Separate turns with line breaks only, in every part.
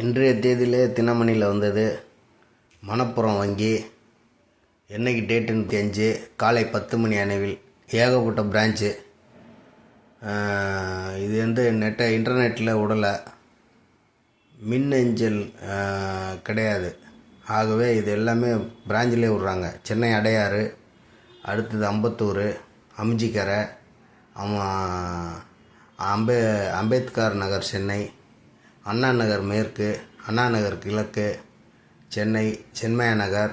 இன்றைய தேதியிலே தினமணியில் வந்தது மணப்புறம் வங்கி. என்னைக்கு டேட்டுன்னு தெரிஞ்சு காலை பத்து மணி அணைவில் ஏகப்பட்ட பிரான்ச்சு இது வந்து நெட்டை இன்டர்நெட்டில் விடலை மின்னஞ்சல் கிடையாது. ஆகவே இது எல்லாமே பிராஞ்சிலே விட்றாங்க. சென்னை அடையாறு அடுத்தது அம்பத்தூர் அம்ஜிக்கரை அம்பே அம்பேத்கர் நகர் சென்னை அண்ணா நகர் மேற்கு அண்ணா நகர் கிழக்கு சென்னை சென்மயா நகர்.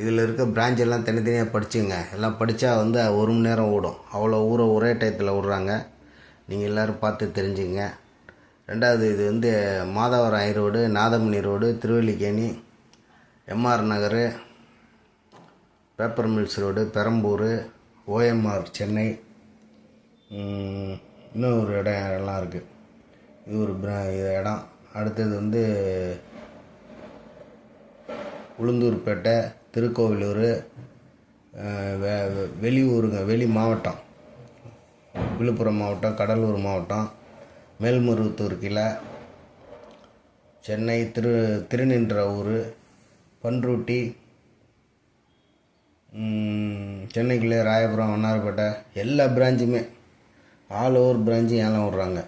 இதில் இருக்க பிரான்ச் எல்லாம் தனித்தனியாக படிச்சுங்க. எல்லாம் படித்தா வந்து ஒரு மணி நேரம் ஓடும். அவ்வளோ ஊரை ஒரே டயத்தில் விட்றாங்க. நீங்கள் எல்லோரும் பார்த்து தெரிஞ்சுங்க. ரெண்டாவது இது வந்து Madhavaram high road Nathamani road Thiruvallikeni MR Nagar paper mills road Perambur OMR Chennai. இன்னும் ஒரு இடம் எல்லாம் இருக்குது இது ஒரு இது இடம். அடுத்தது வந்து உளுந்தூர்பேட்டை திருக்கோவிலூர் வெ- வெளியூருங்க வெளி மாவட்டம். விழுப்புரம் மாவட்டம் கடலூர் மாவட்டம் மேல்மருவத்தூர் கிளை சென்னை திரு திருநின்றவூர் பன்ருட்டி சென்னைக்குள்ளே ராயபுரம் வண்ணாரப்பேட்டை எல்லா பிரான்ச்சுமே ஆல் ஓவர் பிரான்ச்சும் ஏலம் விட்றாங்க.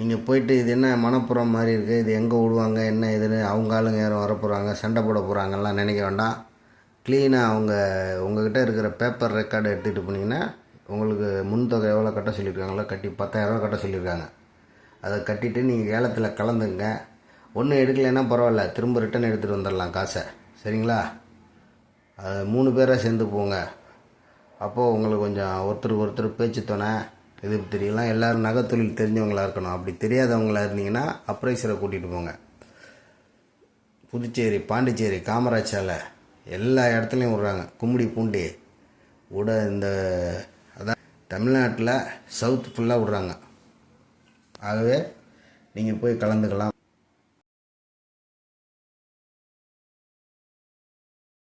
நீங்கள் போயிட்டு இது என்ன மனப்புறம் மாதிரி இருக்குது இது எங்கே விடுவாங்க? என்ன இதுன்னு அவங்க ஆளுங்க யாரும் வர போகிறாங்க சண்டை போட போகிறாங்கலாம் நினைக்க வேண்டாம். க்ளீனாக அவங்க உங்ககிட்ட இருக்கிற பேப்பர் ரெக்கார்டை எடுத்துகிட்டு போனீங்கன்னா உங்களுக்கு முன்தொகை எவ்வளோ கட்ட சொல்லியிருக்காங்களோ கட்டி பத்தாயிரரூவா கட்ட சொல்லியிருக்காங்க. அதை கட்டிட்டு நீங்கள் ஏலத்தில் கலந்துங்க. ஒன்றும் எடுக்கலைன்னா பரவாயில்ல திரும்ப ரிட்டன் எடுத்துகிட்டு வந்துடலாம் காசை. சரிங்களா? அது மூணு பேராக சேர்ந்து போங்க. அப்போது உங்களுக்கு கொஞ்சம் ஒருத்தருக்கு ஒருத்தர் பேச்சு துணை. இது தெரியலாம். எல்லோரும் நகை தொழில் தெரிஞ்சவங்களா இருக்கணும். அப்படி தெரியாதவங்களா இருந்தீங்கன்னா அப்ரைசரை கூட்டிகிட்டு போங்க. புதுச்சேரி பாண்டிச்சேரி காமராஜ் சாலை எல்லா இடத்துலையும் விட்றாங்க. கும்மிடி பூண்டி. விட இந்த அதான் தமிழ்நாட்டில் சவுத் ஃபுல்லாக விட்றாங்க. ஆகவே நீங்கள் போய் கலந்துக்கலாம்.